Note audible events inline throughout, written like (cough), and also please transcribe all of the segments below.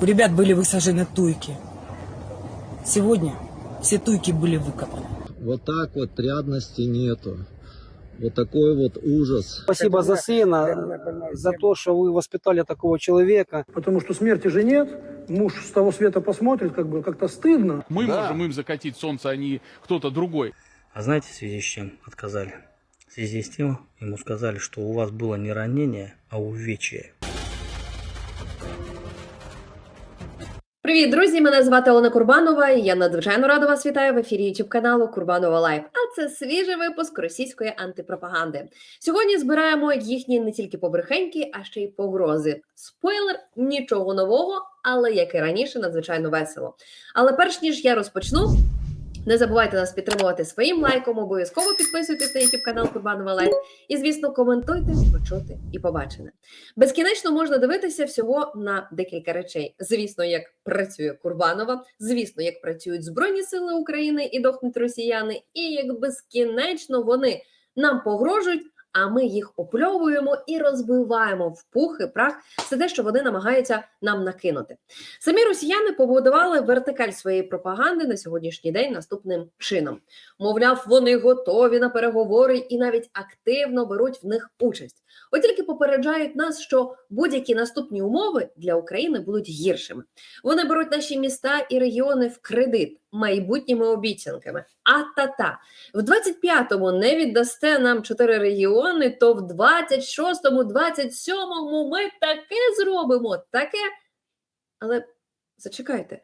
У ребят были высажены туйки. Сегодня все туйки были выкопаны. Вот так вот рядности нету. Вот такой вот ужас. Спасибо за сына, за то, что вы воспитали такого человека. Потому что смерти же нет. Муж с того света посмотрит, как бы как-то стыдно. Мы Да. можем им закатить солнце, а не кто-то другой. А знаете, в связи с чем отказали? В связи с тем, ему сказали, что у вас было не ранение, а увечье. Привіт, друзі! Мене звати Олена Курбанова. і Я надзвичайно рада вас вітаю в ефірі YouTube каналу Курбанова Лайв. А це свіжий випуск російської антипропаганди. Сьогодні збираємо їхні не тільки побрехеньки, а ще й погрози. Спойлер нічого нового, але як і раніше, надзвичайно весело. Але перш ніж я розпочну. Не забувайте нас підтримувати своїм лайком, обов'язково підписуйтесь на YouTube канал Курбанова Лайф. І, звісно, коментуйте, почути і побачене. Безкінечно можна дивитися всього на декілька речей. Звісно, як працює Курбанова, звісно, як працюють Збройні Сили України і дохнуть росіяни, і як безкінечно вони нам погрожують. А ми їх опльовуємо і розбиваємо в пух і прах все те, що вони намагаються нам накинути. Самі росіяни побудували вертикаль своєї пропаганди на сьогоднішній день наступним чином. Мовляв, вони готові на переговори і навіть активно беруть в них участь. От тільки попереджають нас, що будь-які наступні умови для України будуть гіршими. Вони беруть наші міста і регіони в кредит майбутніми обіцянками. А та-та, в 25-му не віддасте нам чотири регіони, то в 26-му, 27-му ми таке зробимо, таке. Але зачекайте,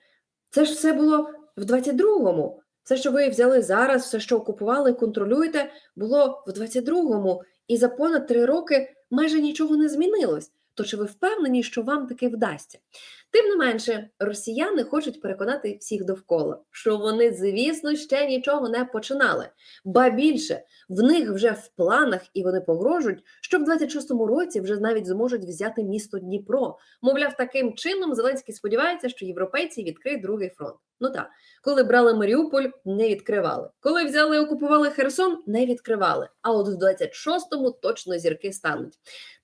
це ж все було в 22-му. Все, що ви взяли зараз, все, що окупували, контролюєте, було в 22-му, і за понад три роки майже нічого не змінилось. То чи ви впевнені, що вам таки вдасться? Тим не менше, росіяни хочуть переконати всіх довкола, що вони, звісно, ще нічого не починали. Ба більше в них вже в планах і вони погрожують, що в 26-му році вже навіть зможуть взяти місто Дніпро. Мовляв, таким чином Зеленський сподівається, що європейці відкриють другий фронт. Ну так, коли брали Маріуполь, не відкривали. Коли взяли і окупували Херсон, не відкривали. А от в 26-му точно зірки стануть.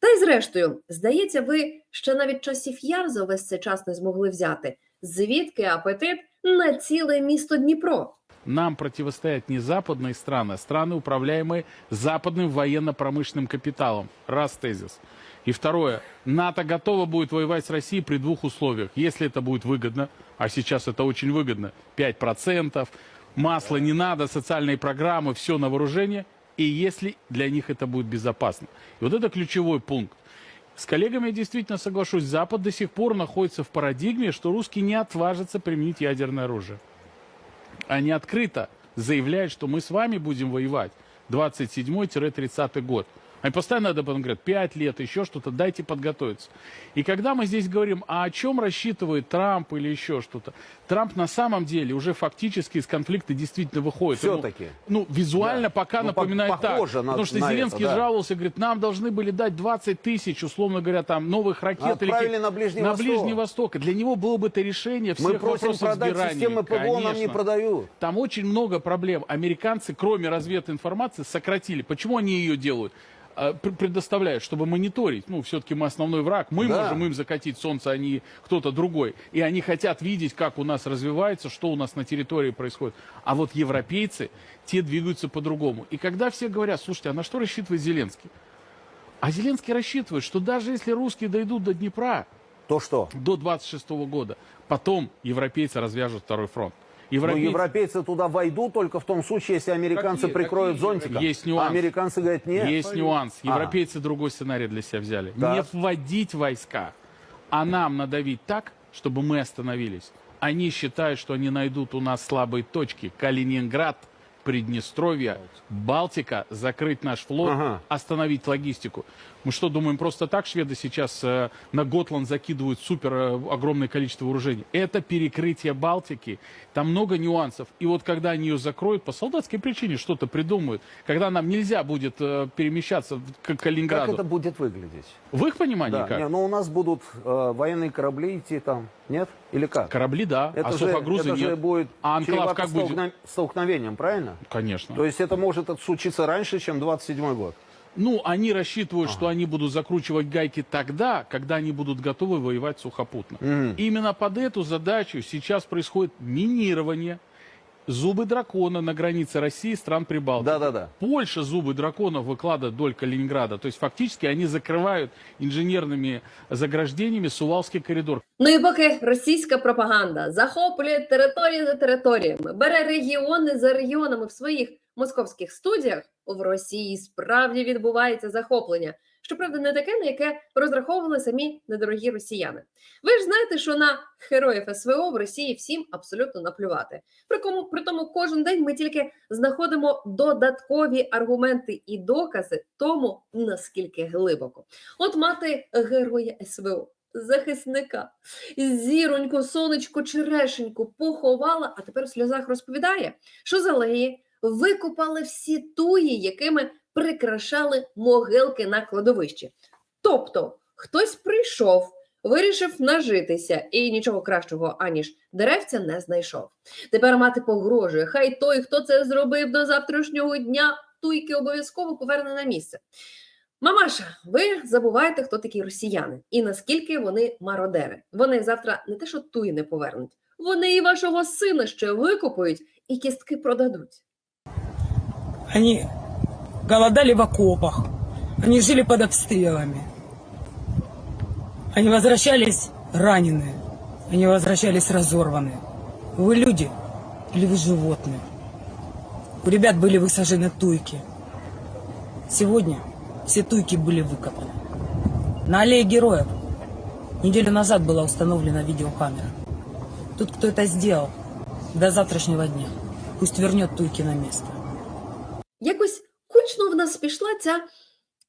Та й зрештою, здається, ви ще навіть часів яр за весь цей час не змогли взяти. Звідки апетит на ціле місто Дніпро? Нам противостоят не западные страны, а страны, управляемые западным военно-промышленным капиталом. Раз тезис. И второе. НАТО готово будет воевать с Россией при двух условиях. Если это будет выгодно, а сейчас это очень выгодно, 5%, масла не надо, социальные программы, все на вооружение, и если для них это будет безопасно. И вот это ключевой пункт. С коллегами я действительно соглашусь, Запад до сих пор находится в парадигме, что русские не отважатся применить ядерное оружие. Они открыто заявляют, что мы с вами будем воевать 27-30 год. Они постоянно об этом говорят, 5 лет, еще что-то, дайте подготовиться. И когда мы здесь говорим, а о чем рассчитывает Трамп или еще что-то, Трамп на самом деле уже фактически из конфликта действительно выходит. Ему, Все-таки. Ну, визуально Да. пока Ну, по- напоминает так. на- потому что на Зеленский это, да. жаловался, говорит, нам должны были дать 20 тысяч, условно говоря, там, новых ракет. или Отправили каких- на Ближний на Восток. Ближний Восток. Для него было бы это решение всех Мы просим продать сбирания. системы ПВО, нам не Конечно. продают. Там очень много проблем. Американцы, кроме развединформации, сократили. Почему они ее делают? А, пр- предоставляют, чтобы мониторить. Ну, все-таки мы основной враг. Мы Да. можем им закатить солнце, а не кто-то другой. И они хотят видеть, как у нас развивается, что у нас на территории происходит. А вот европейцы, те двигаются по-другому. И когда все говорят, слушайте, а на что рассчитывает Зеленский? А Зеленский рассчитывает, что даже если русские дойдут до Днепра, То что? до 26 года, потом европейцы развяжут второй фронт. Ну, Европейцы- европейцы туда войдут только в том случае, если американцы Какие- прикроют какие зонтиком. Есть А нюанс. американцы говорят, нет. Есть нюанс. А. Европейцы другой сценарий для себя взяли. Так. Не вводить войска, а нам надавить так, чтобы мы остановились. Они считают, что они найдут у нас слабые точки. Калининград, Приднестровье, Балтика, закрыть наш флот, Ага. остановить логистику. Мы что, думаем, просто так шведы сейчас э, на Готланд закидывают супер э, огромное количество вооружений? Это перекрытие Балтики. Там много нюансов. И вот когда они ее закроют, по солдатской причине что-то придумают, когда нам нельзя будет э, перемещаться к Как Калининграду. это будет выглядеть? В их понимании Да. как? Не, ну у нас будут э, военные корабли идти там, нет? Или как? Корабли, да, Это а же, сухогрузы это же нет. будет А анклав как будет? столкновением, правильно? Конечно. То есть это может случиться раньше, чем 27 год. Ну, они рассчитывают, что они будут закручивать гайки тогда, когда они будут готовы воевать сухопутно. Мгм. Именно под эту задачу сейчас происходит минирование зубы дракона на границе России и стран Прибалтики. Да-да-да. Польша зубы драконов выкладывает вдоль Калининграда. То есть фактически они закрывают инженерными заграждениями Сувалский коридор. Ну і поки російська пропаганда захоплює території за територіями, бере регіони за регіонами в своїх Московських студіях, в Росії справді відбувається захоплення. Щоправда, не таке, на яке розраховували самі недорогі росіяни. Ви ж знаєте, що на героїв СВО в Росії всім абсолютно наплювати. При, кому, при тому кожен день ми тільки знаходимо додаткові аргументи і докази тому, наскільки глибоко. От мати героя СВО, захисника, зіроньку, сонечко, черешеньку поховала, а тепер в сльозах розповідає, що з алеї викопали всі туї, якими прикрашали могилки на кладовищі. Тобто хтось прийшов, вирішив нажитися і нічого кращого, аніж деревця, не знайшов. Тепер мати погрожує, хай той, хто це зробив до завтрашнього дня, туйки обов'язково поверне на місце. Мамаша, ви забуваєте, хто такі росіяни і наскільки вони мародери. Вони завтра не те, що туї не повернуть, вони і вашого сина ще викопають і кістки продадуть. Они голодали в окопах. Они жили под обстрелами. Они возвращались раненые. Они возвращались разорванные. Вы люди или вы животные? У ребят были высажены туйки. Сегодня все туйки были выкопаны. На аллее героев неделю назад была установлена видеокамера. Тот, кто это сделал, до завтрашнего дня, пусть вернет туйки на место. Якось кучно в нас пішла ця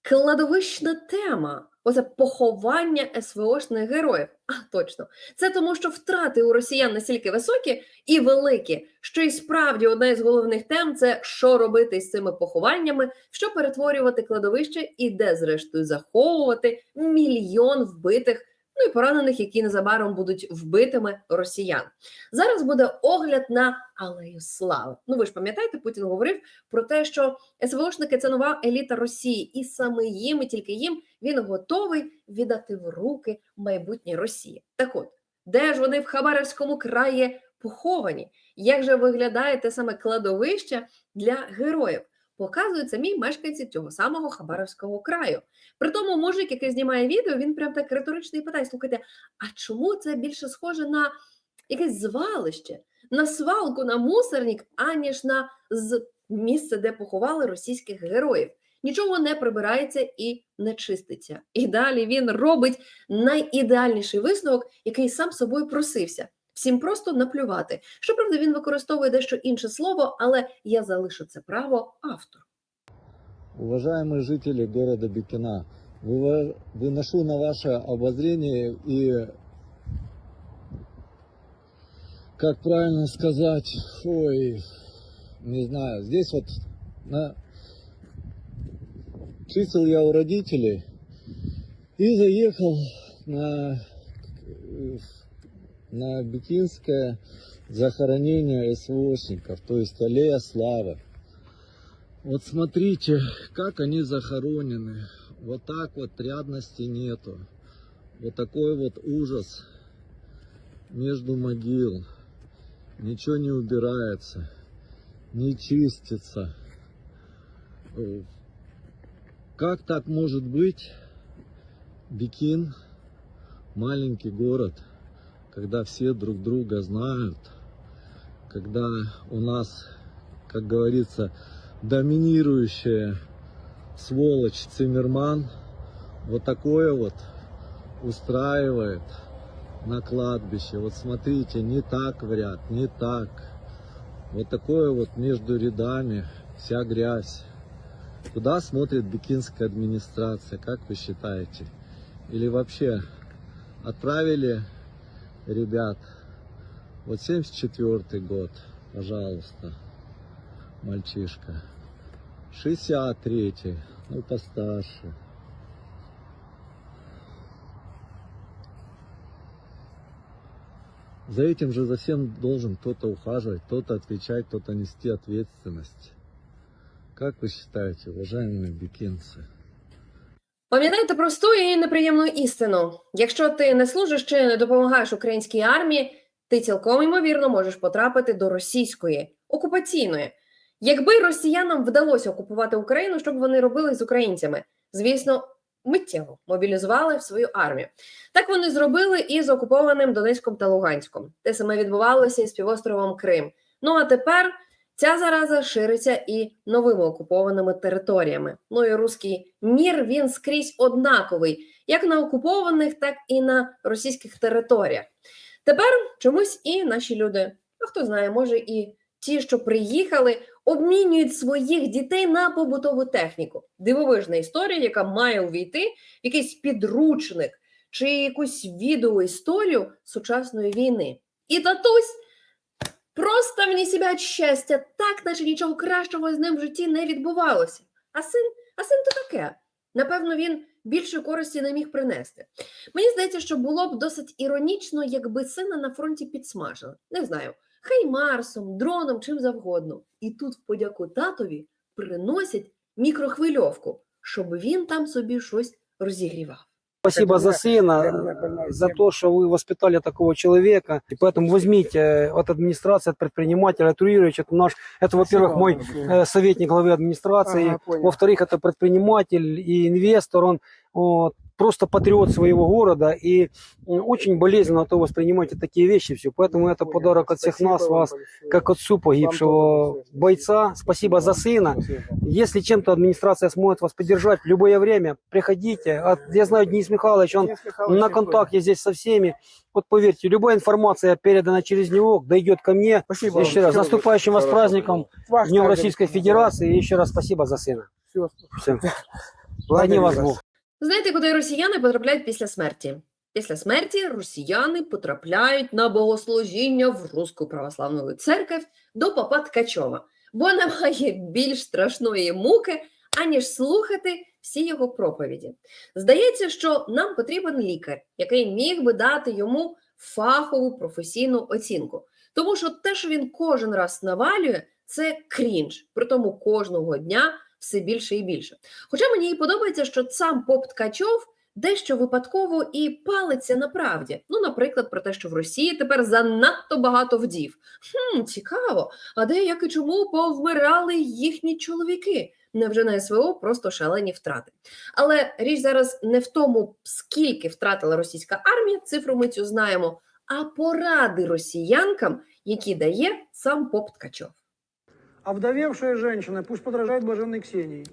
кладовищна тема. Оце поховання СВОшних героїв. А точно, це тому, що втрати у росіян настільки високі і великі, що і справді одна із головних тем це що робити з цими похованнями, що перетворювати кладовище і де, зрештою, заховувати мільйон вбитих. Ну і поранених, які незабаром будуть вбитими росіян. Зараз буде огляд на алею слави. Ну ви ж пам'ятаєте, Путін говорив про те, що СВОшники це нова еліта Росії, і саме їм, і тільки їм він готовий віддати в руки майбутнє Росії. Так от, де ж вони в Хабаровському краї поховані? Як же виглядає те саме кладовище для героїв? Показують самі мешканці цього самого Хабаровського краю. При тому мужик, який знімає відео, він прям так риторично і питає: слухайте, а чому це більше схоже на якесь звалище, на свалку, на мусорник, аніж на місце, де поховали російських героїв? Нічого не прибирається і не чиститься. І далі він робить найідеальніший висновок, який сам собою просився Всім просто наплювати. Щоправда, він використовує дещо інше слово, але я залишу це право автору. Уважаемые жители города Бикина, выва- выношу на ваше обозрение и, как правильно сказать, ой, не знаю, здесь вот на... чистил я у родителей и заехал на, э, на Бикинское захоронение СВОшников, то есть аллея славы. Вот смотрите, как они захоронены. Вот так вот рядности нету. Вот такой вот ужас между могил. Ничего не убирается, не чистится. Как так может быть? Бикин, маленький город, когда все друг друга знают, когда у нас, как говорится, доминирующая сволочь Циммерман вот такое вот устраивает на кладбище. Вот смотрите, не так в ряд, не так. Вот такое вот между рядами вся грязь. Куда смотрит бикинская администрация, как вы считаете? Или вообще отправили ребят? Вот 74 год, пожалуйста мальчишка. 63 ну постарше. За этим же за всем должен кто-то ухаживать, кто-то отвечать, кто-то нести ответственность. Как вы считаете, уважаемые бекинцы? Пам'ятайте просту і неприємну істину: якщо ти не служиш чи не допомагаєш українській армії, ти цілком ймовірно можеш потрапити до російської окупаційної. Якби росіянам вдалося окупувати Україну, що б вони робили з українцями? Звісно, миттєво мобілізували в свою армію. Так вони зробили і з окупованим Донецьком та Луганськом. Те саме відбувалося і з півостровом Крим. Ну а тепер ця зараза шириться і новими окупованими територіями. Ну і руський мір він скрізь однаковий, як на окупованих, так і на російських територіях. Тепер чомусь і наші люди, а хто знає, може і ті, що приїхали, обмінюють своїх дітей на побутову техніку. Дивовижна історія, яка має увійти в якийсь підручник чи якусь відеоісторію сучасної війни. І татусь просто вні себе від щастя, так наче нічого кращого з ним в житті не відбувалося. А син, а син то таке. Напевно, він більше користі не міг принести. Мені здається, що було б досить іронічно, якби сина на фронті підсмажили. Не знаю, хаймарсом, дроном, чим завгодно. І тут, в подяку татові, приносять мікрохвильовку, щоб він там собі щось розігрівав. Спасибо за сына, за то, что вы воспитали такого человека. И поэтому возьмите э, от администрации, от предпринимателя, от Юрьевича. Это, наш, это во-первых, мой э, советник главы администрации. Во-вторых, это предприниматель и инвестор. Он вот, просто патриот своего города. И очень болезненно то воспринимаете такие вещи. Все. Поэтому это подарок от всех нас, вас, как отцу погибшего бойца. Спасибо за сына. Если чем-то администрация сможет вас поддержать в любое время, приходите. Я знаю, Денис Михайлович, он на контакте здесь со всеми. Вот поверьте, любая информация передана через него, дойдет ко мне. Спасибо. Еще раз, с наступающим вас праздником, Днем Российской Федерации. И еще раз спасибо за сына. Все. Храни вас Бог. Знаєте, куди росіяни потрапляють після смерті? Після смерті росіяни потрапляють на богослужіння в Руську православну церкву до папа Ткачова, бо немає більш страшної муки, аніж слухати всі його проповіді. Здається, що нам потрібен лікар, який міг би дати йому фахову професійну оцінку. Тому що те, що він кожен раз навалює, це крінж. При тому кожного дня все більше і більше. Хоча мені і подобається, що сам поп Ткачов дещо випадково і палиться на правді. Ну, наприклад, про те, що в Росії тепер занадто багато вдів. Хм, цікаво. А де як і чому повмирали їхні чоловіки? Невже на СВО просто шалені втрати? Але річ зараз не в тому, скільки втратила російська армія, цифру ми цю знаємо, а поради росіянкам, які дає сам поп Ткачов. А вдовевшая женщина пусть подражает блаженной Ксении.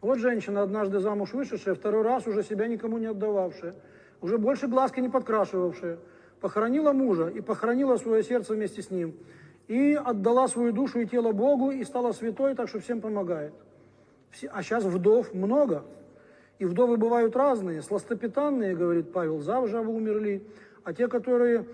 Вот женщина, однажды замуж вышедшая, второй раз уже себя никому не отдававшая, уже больше глазки не подкрашивавшая, похоронила мужа и похоронила свое сердце вместе с ним, и отдала свою душу и тело Богу, и стала святой, так что всем помогает. А сейчас вдов много. И вдовы бывают разные, сластопитанные, говорит Павел, завжа умерли, а те, которые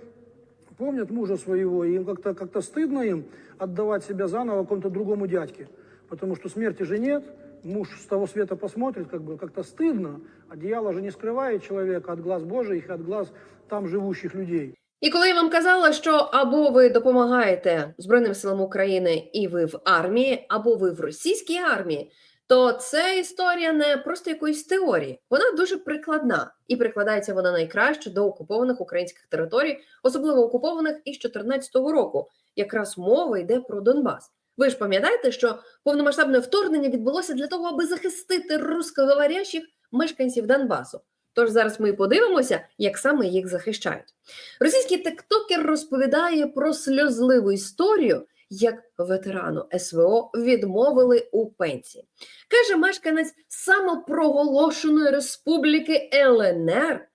помнят мужа своего, и им как-то как стыдно им отдавать себя заново какому-то другому дядьке. Потому что смерти же нет, муж с того света посмотрит, как бы как-то стыдно. Одеяло же не скрывает человека от глаз Божьих и от глаз там живущих людей. І коли я вам казала, що або ви допомагаєте Збройним силам України і ви в армії, або ви в російській армії, то це історія не просто якоїсь теорії, вона дуже прикладна і прикладається вона найкраще до окупованих українських територій, особливо окупованих із 2014 року. Якраз мова йде про Донбас. Ви ж пам'ятаєте, що повномасштабне вторгнення відбулося для того, аби захистити рускоговорящих мешканців Донбасу. Тож зараз ми подивимося, як саме їх захищають. Російський тиктокер розповідає про сльозливу історію, як ветерану СВО відмовили у пенсії. Каже мешканець самопроголошеної республіки ЛНР,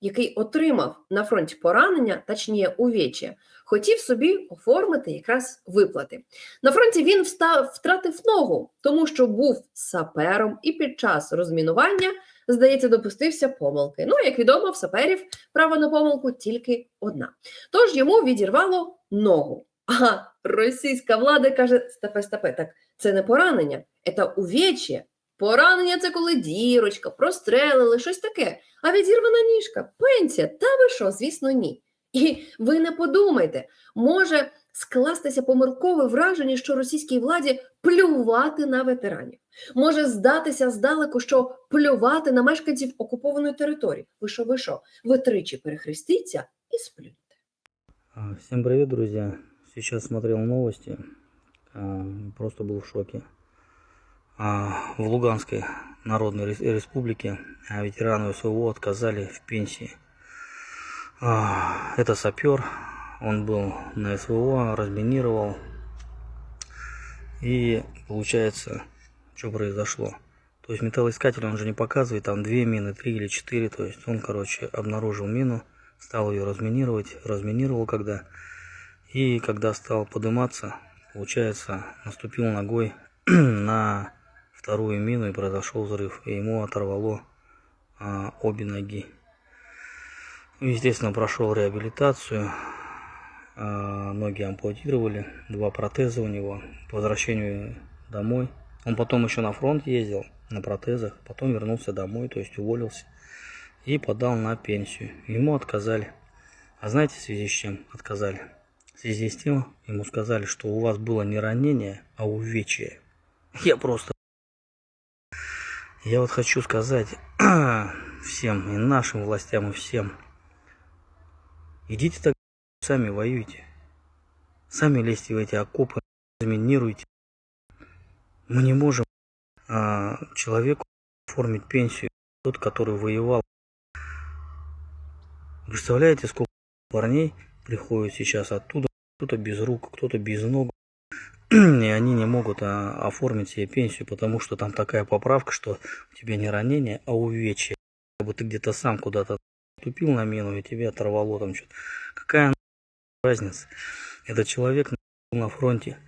який отримав на фронті поранення, точніше увечі, хотів собі оформити якраз виплати. На фронті він встав, втратив ногу, тому що був сапером і під час розмінування, здається, допустився помилки. Ну, як відомо, в саперів право на помилку тільки одна. Тож йому відірвало ногу. А російська влада каже: степе, степе, так це не поранення, це увечі. Поранення це коли дірочка, прострелили, щось таке. А відірвана ніжка, пенсія, та ви що, звісно, ні. І ви не подумайте, може, скластися помилкове враження, що російській владі плювати на ветеранів. Може здатися здалеку, що плювати на мешканців окупованої території. Ви що, ви що? Ви тричі перехрестіться і сплюньте. А, Всем привет, друзья. Сейчас смотрел новости. а, Просто был в шоке. А, В Луганской Народной Рес- Республике а, ветерану СВО отказали в пенсии. Это сапер. Он был на СВО, разминировал. И получается, что произошло. То есть металлоискатель он же не показывает, там две мины, три или четыре. То есть он, короче, обнаружил мину, стал ее разминировать, разминировал когда. И когда стал подниматься, получается, наступил ногой (clears throat) на вторую мину и произошел взрыв. И ему оторвало а, обе ноги. Естественно, прошел реабилитацию. а, ноги ампутировали, два протеза у него. По возвращению домой. Он потом еще на фронт ездил на протезах, потом вернулся домой, то есть уволился и подал на пенсию. Ему отказали. А знаете, в связи с чем отказали? В связи с тем, ему сказали, что у вас было не ранение, а увечье. Я просто... Я вот хочу сказать (clears throat) всем, и нашим властям, и всем. Идите так сами воюйте. Сами лезьте в эти окопы, заминируйте. Мы не можем а, человеку оформить пенсию, тот, который воевал. Представляете, сколько парней приходит сейчас оттуда, кто-то без рук, кто-то без ног, (clears throat) и они не могут а, оформить себе пенсию, потому что там такая поправка, что у тебя не ранение, а увечье. Как бы ты где-то сам куда-то ступил на мину, и тебе оторвало там что-то. Какая разница? Этот человек на фронте,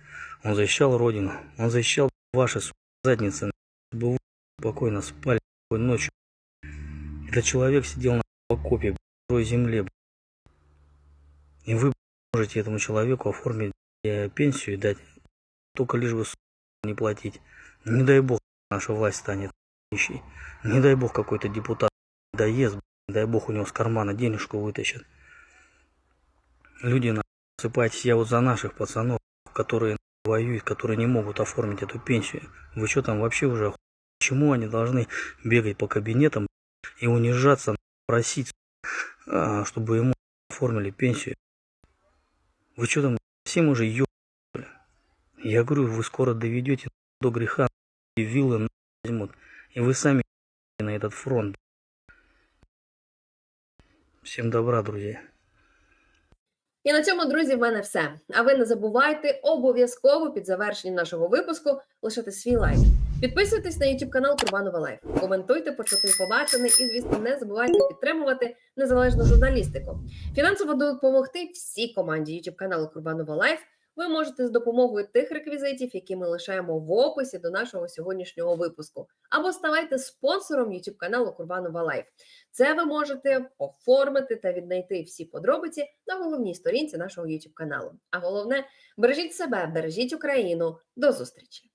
он защищал родину, он защищал ваши задницы, чтобы вы спокойно спали ночью. Этот человек сидел на окопе, в земле, и вы можете этому человеку оформить э, пенсию и дать, только лишь бы не платить. Не дай бог наша власть станет нищей. Не дай бог какой-то депутат доест, не дай бог у него с кармана денежку вытащит. Люди насыпайтесь, я вот за наших пацанов, которые воюют, которые не могут оформить эту пенсию. Вы что там вообще уже оху- Почему они должны бегать по кабинетам и унижаться, просить, а, чтобы ему оформили пенсию? Вы что там всем уже ебали? Я говорю, вы скоро доведете до греха, и виллы на- возьмут, и вы сами на этот фронт. Всем добра, друзья. І на цьому, друзі, в мене все. А ви не забувайте обов'язково під завершенням нашого випуску лишати свій лайк. Підписуйтесь на YouTube канал Курбанова Лайф. Коментуйте, почути побачене, і, звісно, не забувайте підтримувати незалежну журналістику. Фінансово допомогти всій команді YouTube каналу Курбанова Лайф. Ви можете з допомогою тих реквізитів, які ми лишаємо в описі до нашого сьогоднішнього випуску, або ставайте спонсором YouTube каналу Курбанова Лайф. Це ви можете оформити та віднайти всі подробиці на головній сторінці нашого YouTube каналу. А головне, бережіть себе, бережіть Україну. До зустрічі!